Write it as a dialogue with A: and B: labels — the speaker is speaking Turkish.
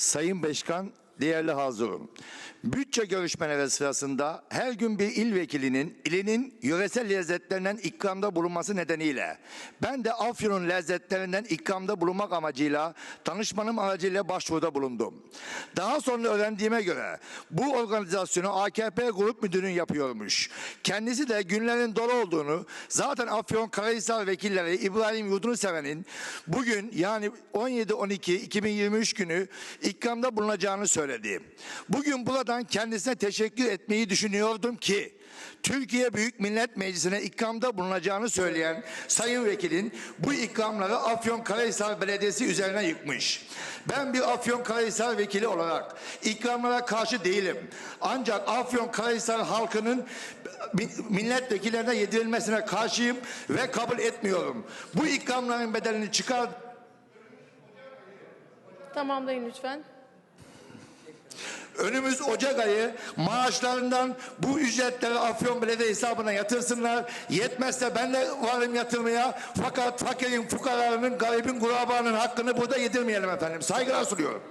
A: Sayın Başkan, değerli hazırım. Bütçe görüşmeleri sırasında her gün bir il vekilinin ilinin yöresel lezzetlerinden ikramda bulunması nedeniyle ben de Afyon'un lezzetlerinden ikramda bulunmak amacıyla tanışmanın aracıyla başvuruda bulundum. Daha sonra öğrendiğime göre bu organizasyonu AKP Grup Müdürü'nün yapıyormuş. Kendisi de günlerin dolu olduğunu zaten Afyon Karahisar vekilleri İbrahim Yurdunuseven'in bugün yani 17-12-2023 günü ikramda bulunacağını söyledi. Bugün buradan kendisine teşekkür etmeyi düşünüyordum ki Türkiye Büyük Millet Meclisi'ne ikramda bulunacağını söyleyen Sayın Vekilin bu ikramları Afyon Karahisar Belediyesi üzerine yıkmış. Ben bir Afyon Karahisar vekili olarak ikramlara karşı değilim. Ancak Afyon Karahisar halkının milletvekillerine yedirilmesine karşıyım ve kabul etmiyorum. Bu ikramların bedelini çıkar
B: Tamamlayın lütfen.
A: Önümüz Ocak ayı maaşlarından bu ücretleri Afyon Belediye hesabına yatırsınlar. Yetmezse ben de varım yatırmaya. Fakat fakirin, fukaranın, garibin, kurabanın hakkını burada yedirmeyelim efendim. Saygılar sunuyorum.